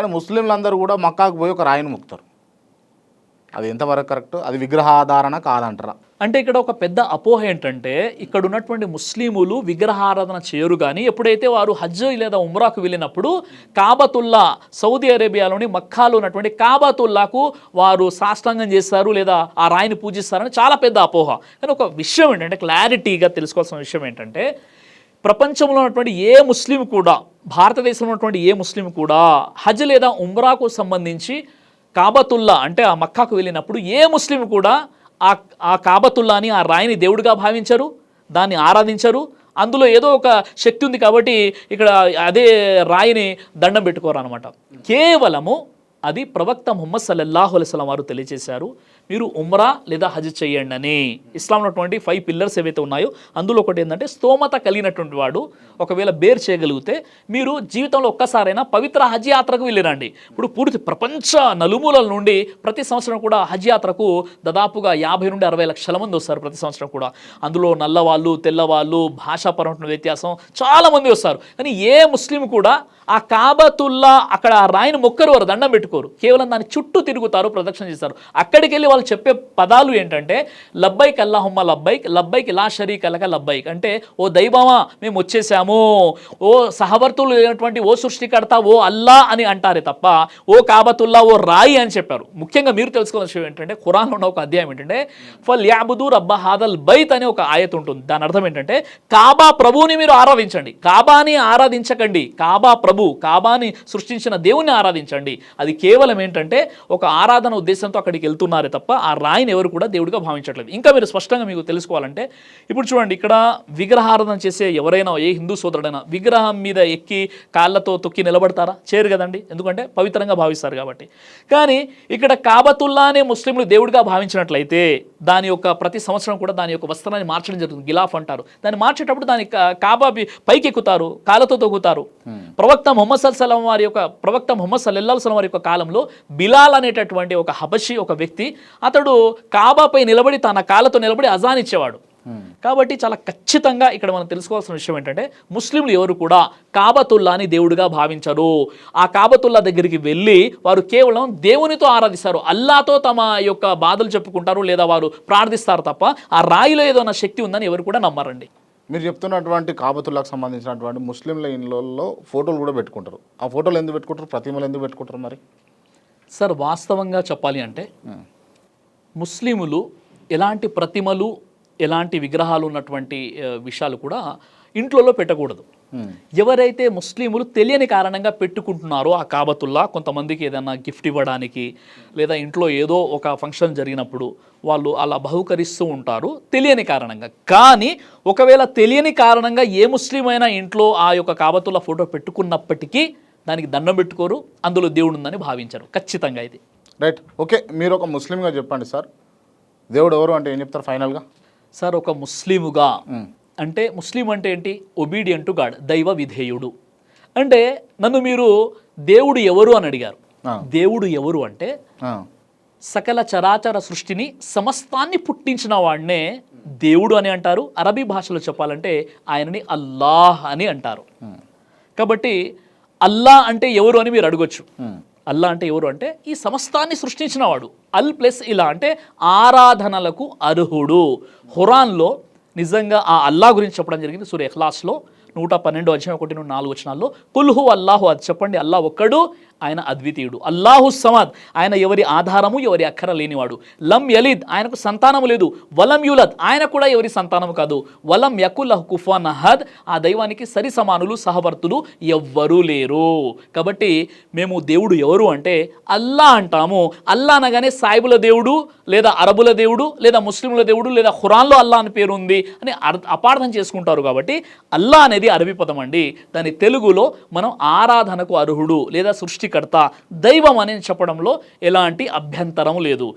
కానీ ముస్లింలందరూ కూడా మక్కాకు పోయి ఒక రాయిని ముక్తారు. అది ఎంతవరకు కరెక్ట్? అది విగ్రహాధారణ కాదంటారా? అంటే ఇక్కడ ఒక పెద్ద అపోహ ఏంటంటే ఇక్కడ ఉన్నటువంటి ముస్లిములు విగ్రహారాధన చేయరు కానీ ఎప్పుడైతే వారు హజ్ లేదా ఉమ్రాకు వెళ్ళినప్పుడు కాబతుల్లా సౌదీ అరేబియాలోని మక్కాలో ఉన్నటువంటి కాబతుల్లాకు వారు సాష్టాంగం చేస్తారు లేదా ఆ రాయిని పూజిస్తారని చాలా పెద్ద అపోహ. కానీ ఒక విషయం ఏంటంటే క్లారిటీగా తెలుసుకోవాల్సిన విషయం ఏంటంటే ప్రపంచంలో ఉన్నటువంటి ఏ ముస్లిం కూడా భారతదేశంలో ఉన్నటువంటి ఏ ముస్లిం కూడా హజ్ లేదా ఉమ్రాకు సంబంధించి కాబతుల్లా అంటే ఆ మక్కాకు వెళ్ళినప్పుడు ఏ ముస్లిం కూడా ఆ ఆ కాబతుల్లాని ఆ రాయిని దేవుడిగా భావించరు దాన్ని ఆరాధించరు. అందులో ఏదో ఒక శక్తి ఉంది కాబట్టి ఇక్కడ అదే రాయిని దండం పెట్టుకోరు అనమాట కేవలము అది ప్రవక్త ముహమ్మద్ సల్లల్లాహు అలైస్లం వారు తెలియజేశారు మీరు ఉమ్రా లేదా హజ్ చేయండి అని ఇస్లాం ఉన్నటువంటి ఫైవ్ పిల్లర్స్ ఏవైతే ఉన్నాయో అందులో ఒకటి ఏంటంటే స్తోమత కలిగినటువంటి వాడు ఒకవేళ బేర్ చేయగలిగితే మీరు జీవితంలో ఒక్కసారైనా పవిత్ర హజ్ యాత్రకు వెళ్ళిరండి. ఇప్పుడు పూర్తి ప్రపంచ నలుమూలల నుండి ప్రతి సంవత్సరం కూడా హజ్ యాత్రకు దాదాపుగా యాభై నుండి అరవై లక్షల మంది వస్తారు ప్రతి సంవత్సరం కూడా. అందులో నల్లవాళ్ళు తెల్లవాళ్ళు భాషాపరమైన వ్యత్యాసం చాలామంది వస్తారు. కానీ ఏ ముస్లిం కూడా ఆ కాబతుల్లా అక్కడ ఆ రాయిని మొక్కరు వారు దండం పెట్టుకోరు కేవలం దాని చుట్టూ తిరుగుతారు ప్రదక్షిణ చేస్తారు. అక్కడికి వెళ్ళి వాళ్ళు చెప్పే పదాలు ఏంటంటే లబ్బైక్ అల్లాహమ్మ లబ్బైక్ లబ్బైక్ ఇలా షరీక్ అలక లబ్బైక్. అంటే ఓ దైవమా మేము వచ్చేసాము. ఓ సహవర్తులు లేనటువంటి ఓ సృష్టికర్త ఓ అల్లా అని అంటారే తప్ప ఓ కాబతుల్లా ఓ రాయి అని చెప్పారు. ముఖ్యంగా మీరు తెలుసుకోవాల్సిన విషయం ఏంటంటే ఖురాన్లో ఉన్న ఒక అధ్యాయం ఏంటంటే ఫల్ యాబుదు రబ్బ హాదల్ బైత్ అనే ఒక ఆయత ఉంటుంది. దాని అర్థం ఏంటంటే కాబా ప్రభువుని మీరు ఆరాధించండి. కాబాని ఆరాధించకండి. కాబా ప్రభు కాబాని సృష్టించిన దేవుని ఆరాధించండి. అది కేవలం ఏంటంటే ఒక ఆరాధన ఉద్దేశంతో అక్కడికి వెళ్తున్నారే తప్ప ఆ రాయిని ఎవరు కూడా దేవుడిగా భావించట్లేదు. ఇంకా మీరు స్పష్టంగా మీకు తెలుసుకోవాలంటే ఇప్పుడు చూడండి ఇక్కడ విగ్రహారాధన చేసే ఎవరైనా ఏ హిందూ సోదరుడైనా విగ్రహం మీద ఎక్కి కాళ్ళతో తొక్కి నిలబడతారా? చేయరు కదండి. ఎందుకంటే పవిత్రంగా భావిస్తారు కాబట్టి. కానీ ఇక్కడ కాబతుల్లా అనే ముస్లింలు దేవుడిగా భావించినట్లయితే దాని యొక్క ప్రతి సంవత్సరం కూడా దాని యొక్క వస్త్రాన్ని మార్చడం జరుగుతుంది. గిలాఫ్ అంటారు. దాన్ని మార్చేటప్పుడు దాని కాబా పైకి ఎక్కుతారు కాళ్ళతో తొక్కుతారు. ప్రవక్త ముహమ్మద్ సల్సలం వారి యొక్క ప్రవక్త ముహమ్మద్ సలం వారి యొక్క కాలంలో బిలాల్ అనేటటువంటి ఒక హబషి ఒక వ్యక్తి అతడు కాబాపై నిలబడి తన కాళ్ళతో నిలబడి అజాన్ ఇచ్చేవాడు. కాబట్టి చాలా ఖచ్చితంగా ఇక్కడ మనం తెలుసుకోవాల్సిన విషయం ఏంటంటే ముస్లింలు ఎవరు కూడా కాబతుల్లాని దేవుడిగా భావించరు. ఆ కాబతుల్లా దగ్గరికి వెళ్ళి వారు కేవలం దేవునితో ఆరాధిస్తారు. అల్లాతో తమ యొక్క బాధలు చెప్పుకుంటారు లేదా వారు ప్రార్థిస్తారు తప్ప ఆ రాయిలో ఏదైనా శక్తి ఉందని ఎవరు కూడా నమ్మరండి. మీరు చెప్తున్నటువంటి కాబతుల్లాకు సంబంధించినటువంటి ముస్లింల ఇళ్ళల్లో ఫోటోలు కూడా పెట్టుకుంటారు. ఆ ఫోటోలు ఎందుకు పెట్టుకుంటారు? ప్రతిమలు ఎందుకు పెట్టుకుంటారు మరి? సార్ వాస్తవంగా చెప్పాలి అంటే ముస్లిములు ఎలాంటి ప్రతిమలు ఎలాంటి విగ్రహాలు ఉన్నటువంటి విషయాలు కూడా ఇంట్లలో పెట్టకూడదు. ఎవరైతే ముస్లిములు తెలియని కారణంగా పెట్టుకుంటున్నారో ఆ కాబతుల్లా కొంతమందికి ఏదైనా గిఫ్ట్ ఇవ్వడానికి లేదా ఇంట్లో ఏదో ఒక ఫంక్షన్ జరిగినప్పుడు వాళ్ళు అలా బహుకరిస్తూ ఉంటారు తెలియని కారణంగా. కానీ ఒకవేళ తెలియని కారణంగా ఏ ముస్లిం అయినా ఇంట్లో ఆ యొక్క కాబతుల్లా ఫోటో పెట్టుకున్నప్పటికీ దానికి దండం పెట్టుకోరు అందులో దేవుడు ఉందని భావించరు. ఖచ్చితంగా ఇది. రైట్. ఓకే మీరు ఒక ముస్లింగా చెప్పండి సార్. దేవుడు ఎవరు అంటే ఏం చెప్తారు ఫైనల్గా? సార్ ఒక ముస్లిముగా అంటే ముస్లిం అంటే ఏంటి? ఒబీడియంట్ టు గాడ్ దైవ విధేయుడు. అంటే నన్ను మీరు దేవుడు ఎవరు అని అడిగారు. దేవుడు ఎవరు అంటే సకల చరాచర సృష్టిని సమస్తాన్ని పుట్టించిన వాడినే దేవుడు అని అంటారు. అరబీ భాషలో చెప్పాలంటే ఆయనని అల్లాహ్ అని అంటారు. కాబట్టి అల్లా అంటే ఎవరు అని మీరు అడగొచ్చు. అల్లా అంటే ఎవరు అంటే ఈ సమస్తాన్ని సృష్టించినవాడు అల్ ప్లస్ ఇలా అంటే ఆరాధనలకు అర్హుడు. హురాన్లో నిజంగా ఆ అల్లా గురించి చెప్పడం జరిగింది సూర్య ఎఖ్లాస్లో నూట పన్నెండు అధ్యాయం ఒకటి నుండి నాలుగు వచనాల్లో కుల్హు అల్లాహు అది చెప్పండి అల్లా ఒక్కడు ఆయన అద్వితీయుడు. అల్లాహు సమద్ ఆయన ఎవరి ఆధారము ఎవరి అక్కర లేనివాడు. లం యలిద్ ఆయనకు సంతానము లేదు. వలం యులద్ ఆయన కూడా ఎవరి సంతానము కాదు. వలం యకుల్ కుఫాన్ అహద్ ఆ దైవానికి సరి సమానులు సహవర్తులు ఎవ్వరూ లేరు. కాబట్టి మేము దేవుడు ఎవరు అంటే అల్లా అంటాము. అల్లా అనగానే సాయిబుల దేవుడు లేదా అరబుల దేవుడు లేదా ముస్లింల దేవుడు లేదా ఖురాన్లో అల్లా అని పేరు ఉంది అని అర్- అపార్థం చేసుకుంటారు కాబట్టి అల్లా అనేది అరబీ పదం అండి. దాని తెలుగులో మనం ఆరాధనకు అర్హుడు లేదా సృష్టికర్త దైవం అని చెప్పడంలో ఎలాంటి అభ్యంతరం లేదు.